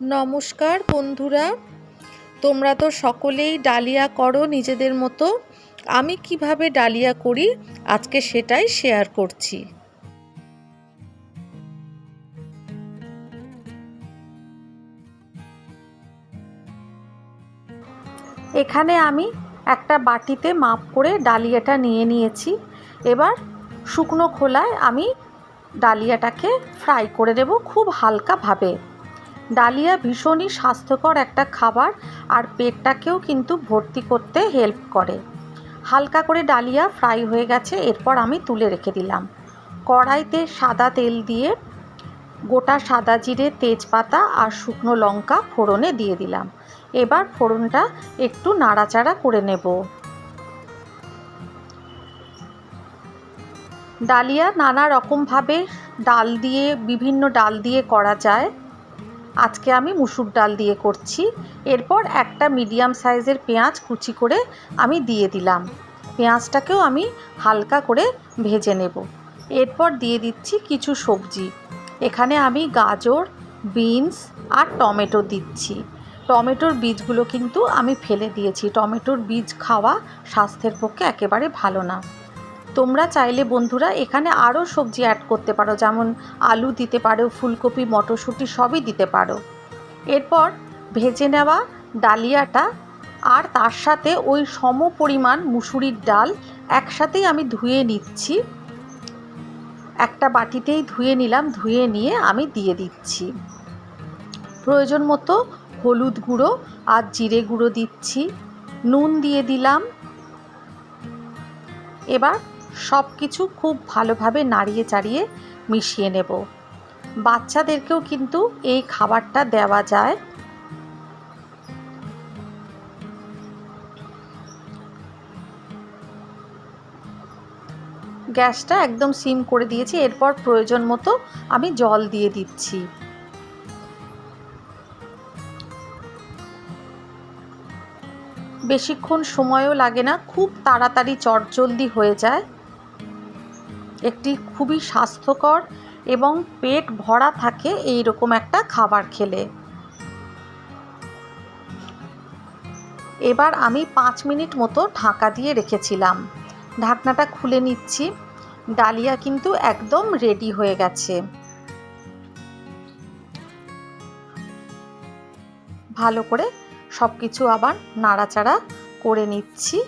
নমস্কার বন্ধুরা। তোমরা তো সকলেই ডালিয়া করো নিজেদের মতো। আমি কীভাবে ডালিয়া করি আজকে সেটাই শেয়ার করছি। এখানে আমি একটা বাটিতে মাপ করে ডালিয়াটা নিয়ে নিয়েছি। এবার শুকনো খোলায় আমি ডালিয়াটাকে ফ্রাই করে দেব খুব হালকাভাবে। ডালিয়া ভীষণই স্বাস্থ্যকর একটা খাবার আর পেটটাকেও কিন্তু ভর্তি করতে হেল্প করে। হালকা করে ডালিয়া ফ্রাই হয়ে গেছে, এরপর আমি তুলে রেখে দিলাম। কড়াইতে সাদা তেল দিয়ে গোটা সাদা জিরে, তেজপাতা আর শুকনো লঙ্কা ফোড়নে দিয়ে দিলাম। এবার ফোড়নটা একটু নাড়াচাড়া করে নেব। ডালিয়া নানা রকমভাবে ডাল দিয়ে, বিভিন্ন ডাল দিয়ে করা যায়। আজকে আমি মুসুর ডাল দিয়ে করছি। এরপর একটা মিডিয়াম সাইজের পেঁয়াজ কুচি করে আমি দিয়ে দিলাম। পেঁয়াজটাকেও আমি হালকা করে ভেজে নেব। এরপর দিয়ে দিচ্ছি কিছু সবজি। এখানে আমি গাজর, বিনস আর টমেটো দিচ্ছি। টমেটোর বীজগুলো কিন্তু আমি ফেলে দিয়েছি। টমেটোর বীজ খাওয়া স্বাস্থ্যের পক্ষে একেবারে ভালো না। তোমরা চাইলে বন্ধুরা এখানে আরও সবজি অ্যাড করতে পারো, যেমন আলু দিতে পারো, ফুলকপি, মটরশুঁটি সবই দিতে পারো। এরপর ভেজে নেওয়া ডালিয়াটা আর তার সাথে ওই সম পরিমাণ মুসুরির ডাল একসাথেই আমি ধুয়ে নিচ্ছি। একটা বাটিতেই ধুয়ে নিলাম, ধুয়ে নিয়ে আমি দিয়ে দিচ্ছি। প্রয়োজন মতো হলুদ গুঁড়ো আর জিরে গুঁড়ো দিচ্ছি, নুন দিয়ে দিলাম। এবার সব কিছু খুব ভালোভাবে নাড়িয়ে চাড়িয়ে মিশিয়ে নেব। বাচ্চাদেরকেও কিন্তু এই খাবারটা দেওয়া যায়। গ্যাসটা একদম সিম করে দিয়েছি, এরপর প্রয়োজন মতো আমি জল দিয়ে দিচ্ছি। বেশিক্ষণ সময়ও লাগে না, খুব তাড়াতাড়ি চটজলদি হয়ে যায়। একটি খুবই স্বাস্থ্যকর এবং পেট ভরা থাকে এই রকম একটা খাবার খেলে। এবার আমি পাঁচ মিনিট মতো ঢাকা দিয়ে রেখেছিলাম। ঢাকনাটা খুলে নিচ্ছি। ডালিয়া কিন্তু একদম রেডি হয়ে গেছে। ভালো করে সব কিছু আবার নাড়াচাড়া করে নিচ্ছি।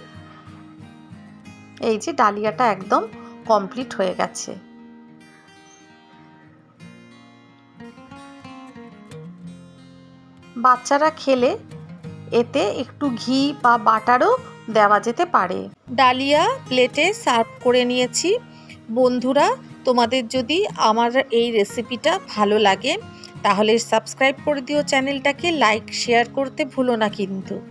এই যে ডালিয়াটা একদম কমপ্লিট হয়ে গেছে। বাচ্চারা খেলে এতে একটু ঘি বা বাটারও দেওয়া যেতে পারে। ডালিয়া প্লেটে সার্ভ করে নিয়েছি। বন্ধুরা, তোমাদের যদি আমার এই রেসিপিটা ভালো লাগে, তাহলে সাবস্ক্রাইব করে দিও চ্যানেলটাকে, লাইক, শেয়ার করতে ভুলো না কিন্তু।